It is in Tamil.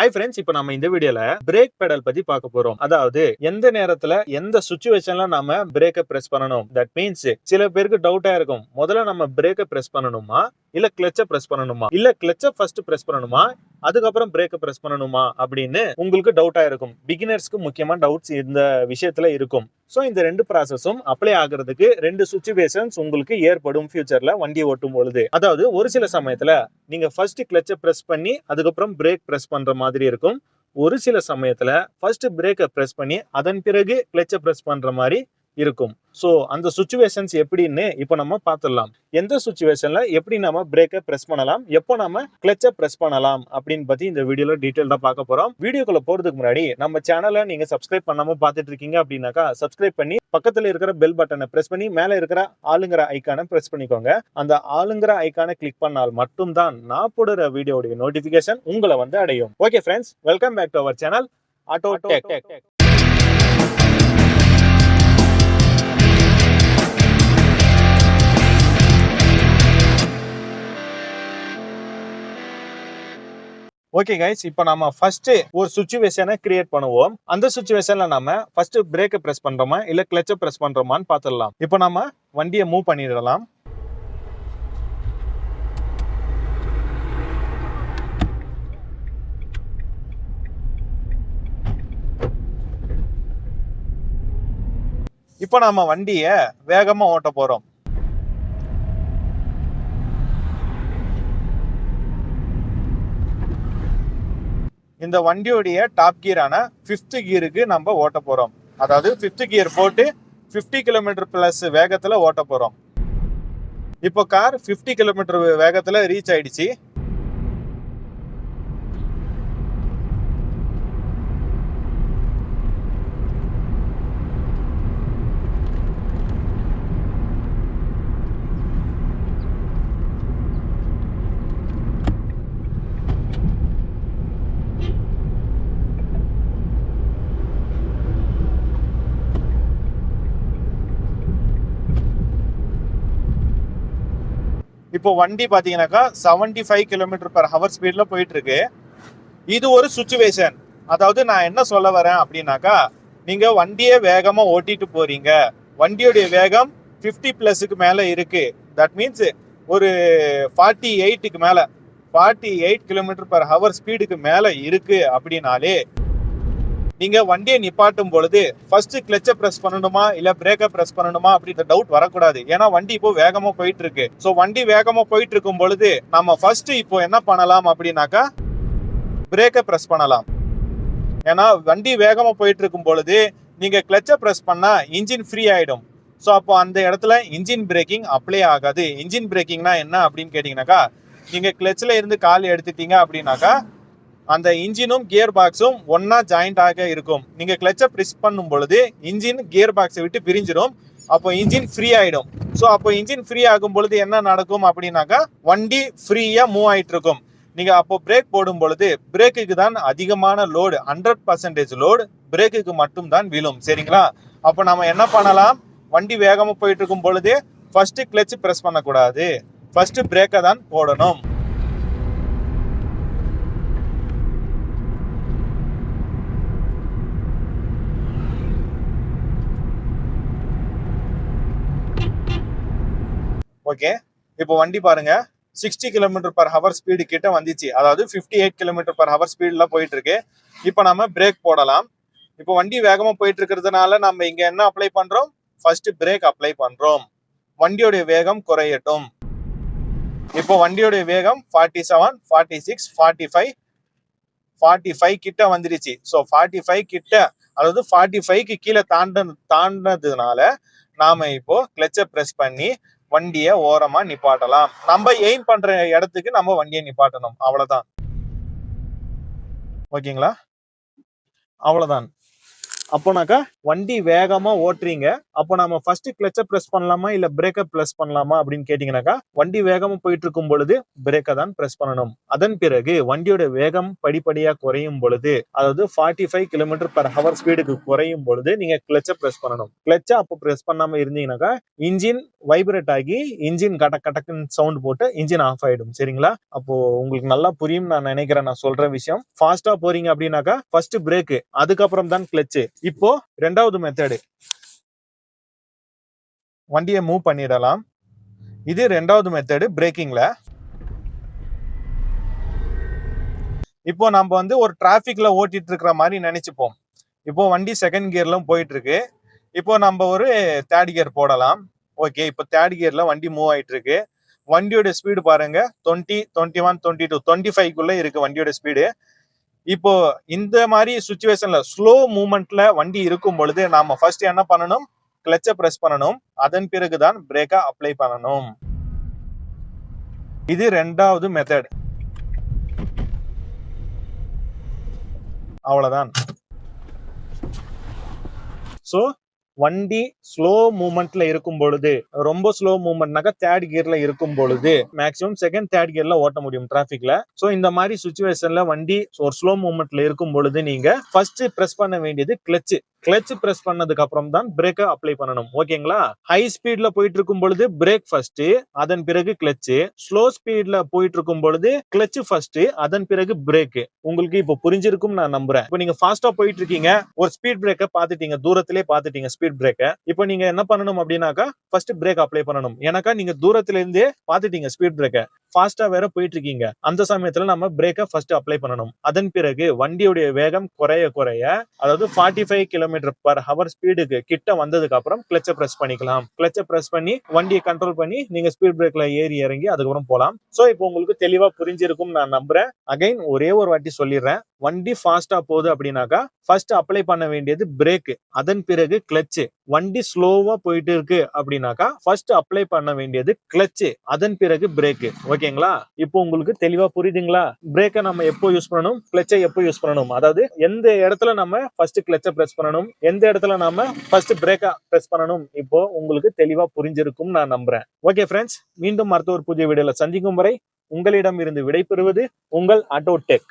ஹை ஃப்ரெண்ட்ஸ் இப்போ நம்ம இந்த வீடியோல பிரேக் பெடல் பத்தி பார்க்க போறோம். அதாவது எந்த நேரத்துல எந்த சுச்சுவேஷன்ல நாம பிரேக்கை பிரஸ் பண்ணணும்? தட் மீன்ஸ் சில பேருக்கு டவுட்டா இருக்கும். முதல்ல நம்ம பிரேக்கை பிரஸ் பண்ணணுமா? இல்ல கிளச்சை பிரஸ் பண்ணணுமா? இல்ல கிளச்சை ஃபர்ஸ்ட் பிரஸ் பண்ணணுமா? அதுக்கப்புறம் பிரேக்கை பிரஸ் பண்ணணுமா? அப்படின்னு உங்களுக்கு டவுட்டா இருக்கும். பிகினர்ஸ்க்கு முக்கியமா டவுட்ஸ் இந்த விஷயத்துல இருக்கும். ஸோ இந்த ரெண்டு ப்ராசஸும் அப்ளை ஆகிறதுக்கு ரெண்டு சுச்சுவேஷன்ஸ் உங்களுக்கு ஏற்படும் ஃபியூச்சர்ல வண்டி ஓட்டும் பொழுது. அதாவது ஒரு சில சமயத்துல நீங்க ஃபர்ஸ்ட் கிளச்சை பிரஸ் பண்ணி அதுக்கப்புறம் பிரேக் பிரஸ் பண்ற மாதிரி இருக்கும். ஒரு சில சமயத்துல ஃபர்ஸ்ட் பிரேக்கை பிரஸ் பண்ணி அதன் பிறகு கிளச்சை பிரஸ் பண்ற மாதிரி இருக்கும். ஸோ அந்த சுச்சுவேஷன்ஸ் எப்படின்னு இப்போ நம்ம பார்த்துடலாம். எந்த சுச்சுவேஷன்ல எப்படி நம்ம பிரேக்கை பிரஸ் பண்ணலாம்? எப்போ நம்ம கிளச்சை பிரஸ் பண்ணலாம்? அப்படின்னு பத்தி இந்த வீடியோவில் டீட்டெயில்டா பார்க்க போறோம். வீடியோக்குள்ள போறதுக்கு முன்னாடி நம்ம சேனலை நீங்க சப்ஸ்கிரைப் பண்ணாம பார்த்துட்டு இருக்கீங்க அப்படின்னாக்கா சப்ஸ்கிரைப் பண்ணி பக்கத்துல இருக்கிற பெல் பட்டனை பிரஸ் பண்ணி மேல இருக்கிற ஆளுங்கிற ஐக்கானை பிரஸ் பண்ணிக்கோங்க. அந்த ஆளுங்கிற ஐக்கானை கிளிக் பண்ணால் மட்டும்தான் நான் போடுற வீடியோடைய நோட்டிபிகேஷன் உங்களை வந்து அடையும். Okay friends welcome back to our channel auto tech okay guys இப்போ நம்ம ஃபர்ஸ்ட் ஒரு சுச்சுவேஷனை கிரியேட் பண்ணுவோம். அந்த சுச்சுவேஷன்ல நம்ம ஃபர்ஸ்ட் பிரேக்கை பிரஸ் பண்றோமா இல்ல கிளச்சை பிரஸ் பண்றோமான்னு பார்த்துடலாம் இப்போ நம்ம வண்டியை மூவ் பண்ணிடலாம். இப்போ நாம வண்டியை வேகமா ஓட்ட போறோம். இந்த வண்டியோடைய டாப் கியரான ஃபிஃப்த் கியருக்கு நம்ம ஓட்ட போகிறோம் அதாவது ஃபிஃப்த் கியர் போட்டு 50 கிலோமீட்டர் ப்ளஸ் வேகத்தில் ஓட்ட போகிறோம் இப்போ கார் 50 கிலோமீட்டர் வேகத்தில் ரீச் ஆயிடுச்சு. இப்போ வண்டி பார்த்தீங்கன்னாக்கா seventy five kilometre per hour ஸ்பீடில் போயிட்டுருக்கு. இது ஒரு சுச்சுவேஷன் அதாவது நான் என்ன சொல்ல வரேன் அப்படின்னாக்கா நீங்கள் வண்டியை வேகமாக ஓட்டிட்டு போகிறீங்க வண்டியுடைய வேகம் ஃபிஃப்டி ப்ளஸுக்கு மேலே இருக்குது தட் மீன்ஸ் ஒரு ஃபார்ட்டி எயிட்டுக்கு மேலே forty eight kilometre per hour ஸ்பீடுக்கு மேலே இருக்குது அப்படின்னாலே நீங்கள் வண்டியை நிப்பாட்டும் பொழுது ஃபர்ஸ்ட் கிளச்சை ப்ரெஸ் பண்ணணுமா? இல்லை பிரேக்கை ப்ரெஸ் பண்ணணுமா? அப்படின்ற டவுட் வரக்கூடாது. ஏன்னா வண்டி இப்போ வேகமாக போயிட்டு இருக்கு ஸோ வண்டி வேகமாக போயிட்டு இருக்கும் பொழுது நம்ம ஃபர்ஸ்ட் இப்போ என்ன பண்ணலாம் அப்படின்னாக்கா பிரேக்கை ப்ரெஸ் பண்ணலாம். ஏன்னா வண்டி வேகமாக போயிட்டு இருக்கும் பொழுது நீங்கள் கிளச்சை ப்ரெஸ் பண்ணால் இன்ஜின் ஃப்ரீ ஆகிடும் ஸோ அப்போ அந்த இடத்துல இன்ஜின் பிரேக்கிங் அப்ளை ஆகாது. இன்ஜின் பிரேக்கிங்னா என்ன அப்படின்னு கேட்டிங்கனாக்கா நீங்கள் கிளச்சில் இருந்து கால் எடுத்துட்டீங்க அப்படின்னாக்கா அந்த இன்ஜினும் கியர் பாக்ஸும் ஒன்னா ஜாயிண்ட் ஆக இருக்கும். நீங்க கிளச்சை ப்ரெஸ் பண்ணும் பொழுது இன்ஜின் கியர் பாக்ஸை விட்டு பிரிஞ்சிடும். அப்போ இன்ஜின் ஃப்ரீ ஆயிடும். ஸோ அப்போ இன்ஜின் ஃப்ரீ ஆகும் பொழுது என்ன நடக்கும் அப்படின்னாக்கா வண்டி ஃப்ரீயா மூவ் ஆயிட்டு இருக்கும். நீங்க அப்போ பிரேக் போடும் பொழுது பிரேக்குக்கு தான் அதிகமான லோடு ஹண்ட்ரட் பர்சன்டேஜ் லோடு பிரேக்குக்கு மட்டும் தான் விழும். சரிங்களா? அப்போ நம்ம என்ன பண்ணலாம்? வண்டி வேகமாக போயிட்டு இருக்கும் பொழுது ஃபர்ஸ்ட் கிளச் பிரஸ் பண்ணக்கூடாது. ஃபர்ஸ்ட் பிரேக்கை தான் போடணும். ஓகே இப்போ வண்டி பாருங்க. Sixty kilometre per hour speed கிட்ட வந்துச்சு. அதாவது 58 எயிட் கிலோமீட்டர் பர் ஹவர் ஸ்பீட்ல போயிட்டு இருக்கு இப்போ நம்ம பிரேக் போடலாம். இப்போ வண்டி வேகமா போயிட்டு இருக்கிறதுனால நம்ம இங்க என்ன அப்ளை பண்றோம்? ஃபர்ஸ்ட் பிரேக் அப்ளை பண்றோம். வண்டியோடைய வேகம் குறையட்டும். இப்போ வண்டியோடைய வேகம் forty seven forty six forty five forty five கிட்ட வந்துருச்சு ஸோ ஃபார்ட்டி ஃபைவ் கிட்ட அதாவது ஃபார்ட்டி ஃபைவ்க்கு கீழே தாண்ட தாண்டினதுனால நாம இப்போ கிளச்சை ப்ரெஸ் பண்ணி வண்டியை ஓரமா நிப்பாட்டலாம். நம்ம எய்ம் பண்ற இடத்துக்கு நம்ம வண்டியை நிப்பாட்டணும். அவ்வளவுதான். ஓகேங்களா? அவ்வளவுதான். அப்போனாக்கா வண்டி வேகமா ஓட்டுறீங்க. அப்போ நம்ம ஃபர்ஸ்ட் கிளச்சை ப்ரெஸ் பண்ணலாமா? இல்ல பிரேக்கை ப்ரெஸ் பண்ணலாமா? அப்படின்னு கேட்டீங்கன்னாக்கா வண்டி வேகமா போயிட்டு இருக்கும் பொழுது பிரேக்கை தான் ப்ரெஸ் பண்ணணும். அதன் பிறகு வண்டியோட வேகம் படிப்படியா குறையும் பொழுது அதாவது forty five kilometre per hour ஸ்பீடுக்கு குறையும் பொழுது நீங்க கிளச்சை ப்ரெஸ் பண்ணணும். கிளச்சை அப்போ ப்ரெஸ் பண்ணாம இருந்தீங்கன்னாக்கா இன்ஜின் வைப்ரேட் ஆகி இன்ஜின் கடக் கடக்குன்னு சவுண்ட் போட்டு இன்ஜின் ஆஃப் ஆயிடும். சரிங்களா? அப்போ உங்களுக்கு நல்லா புரியும் நான் நினைக்கிறேன் நான் சொல்ற விஷயம். ஃபாஸ்டா போறீங்க அப்படின்னாக்கா ஃபர்ஸ்ட் பிரேக் அதுக்கப்புறம் தான் கிளச்சு இப்போ ரெண்டாவது மெத்தடு வண்டியை மூவ் பண்ணிடலாம். இது ரெண்டாவது மெத்தடு பிரேக்கிங்ல இப்போ நம்ம வந்து ஒரு டிராஃபிக்ல ஓட்டிட்டு இருக்கிற மாதிரி நினைச்சுப்போம். இப்போ வண்டி செகண்ட் கியர்ல போயிட்டு இருக்கு இப்போ நம்ம ஒரு தேர்ட் கியர் போடலாம். ஓகே இப்போ தேர்ட் கியர்ல வண்டி மூவ் ஆயிட்டு இருக்கு வண்டியோட ஸ்பீடு பாருங்க. Twenty twenty one twenty two twenty ஃபைவ்க்குள்ள இருக்கு வண்டியோட ஸ்பீடு இப்போ இந்த மாதிரி சுச்சுவேஷன்ல ஸ்லோ மூமெண்ட்ல வண்டி இருக்கும் பொழுது நாம ஃபர்ஸ்ட் என்ன பண்ணணும்? கிளச்சை பிரஸ் பண்ணணும். அதன் பிறகுதான் பிரேக்கை அப்ளை பண்ணணும். இது ரெண்டாவது மெத்தட் அவ்வளவுதான். சோ வண்டி ஸ்லோ மூமெண்ட்ல இருக்கும் பொழுது ரொம்ப ஸ்லோ மூமெண்ட்னாக்கா தேர்ட் கியர்ல இருக்கும் பொழுது மேக்ஸிமம் செகண்ட் தேர்ட் கியர்ல ஓட்ட முடியும் டிராபிக்ல ஸோ இந்த மாதிரி சுச்சுவேஷன்ல வண்டி ஒரு ஸ்லோ மூமெண்ட்ல இருக்கும் பொழுது நீங்க ஃபர்ஸ்ட் பிரஸ் பண்ண வேண்டியது கிளச்சு கிளச் பிரஸ் பண்ணதுக்கு அப்புறம் தான் பிரேக்கை அப்ளை பண்ணணும். ஓகேங்களா ஹை ஸ்பீட்ல போயிட்டு இருக்கும் பொழுது பிரேக் ஃபர்ஸ்ட் அதன் பிறகு கிளச் ஸ்லோ ஸ்பீட்ல போயிட்டு இருக்கும் பொழுது கிளச் ஃபர்ஸ்ட் அதன் பிறகு பிரேக் உங்களுக்கு இப்போ புரிஞ்சிருக்கும் நான் நம்புறேன். இப்போ நீங்க ஃபாஸ்டா போயிட்டு இருக்கீங்க ஒரு ஸ்பீட் பிரேக்கை பாத்துட்டீங்க தூரத்திலே பாத்துட்டீங்க ஸ்பீட் பிரேக்கை இப்போ நீங்க என்ன பண்ணணும் அப்படின்னாக்கா ஃபர்ஸ்ட் பிரேக் அப்ளை பண்ணணும். ஏன்னாக்கா நீங்க தூரத்துல இருந்தே பாத்துட்டீங்க ஸ்பீட் பிரேக்கை ஃபாஸ்டா வேற போயிட்டு இருக்கீங்க அந்த சமயத்துல நம்ம பிரேக்கை ஃபர்ஸ்ட் அப்ளை பண்ணணும். அதன் பிறகு வண்டியுடைய வேகம் குறைய குறைய அதாவது forty five kilometre per hour ஸ்பீடுக்கு கிட்ட வந்ததுக்கு அப்புறம் கிளச்சை பிரஸ் பண்ணிக்கலாம். கிளச்சை பிரஸ் பண்ணி வண்டியை கண்ட்ரோல் பண்ணி நீங்க ஸ்பீட் பிரேக்ல ஏறி இறங்கி அதுக்கப்புறம் போலாம். சோ இப்போ உங்களுக்கு தெளிவா புரிஞ்சிருக்கும் நான் நம்புறேன். அகைன் ஒரே ஒரு வாட்டி சொல்லிடுறேன். வண்டி ஃபாஸ்டா போகுது அப்படின்னாக்கா ஃபர்ஸ்ட் அப்ளை பண்ண வேண்டியது பிரேக் அதன் பிறகு கிளச் வண்டி ஸ்லோவா போயிட்டு இருக்கு அப்படின்னாக்கா ஃபர்ஸ்ட் அப்ளை பண்ண வேண்டியது கிளச்சு அதன் பிறகு பிரேக்கு ஓகேங்களா இப்போ உங்களுக்கு தெளிவா புரியுதுங்களா? பிரேக்கை நம்ம எப்போ யூஸ் பண்ணணும்? கிளச்சை எப்போ யூஸ் பண்ணணும்? அதாவது எந்த இடத்துல நம்ம ஃபர்ஸ்ட் கிளச்சை பிரஸ் பண்ணணும்? எந்த இடத்துல நாம ஃபர்ஸ்ட் பிரேக்கை பிரஸ் பண்ணணும்? இப்போ உங்களுக்கு தெளிவா புரிஞ்சிருக்கும் நான் நம்புறேன். ஓகே ஃப்ரெண்ட்ஸ் மீண்டும் மருத்துவர் புதிய வீடியோல சந்திக்கும் வரை உங்களிடம் இருந்து விடைபெறுவது உங்கள் ஆட்டோ டெக்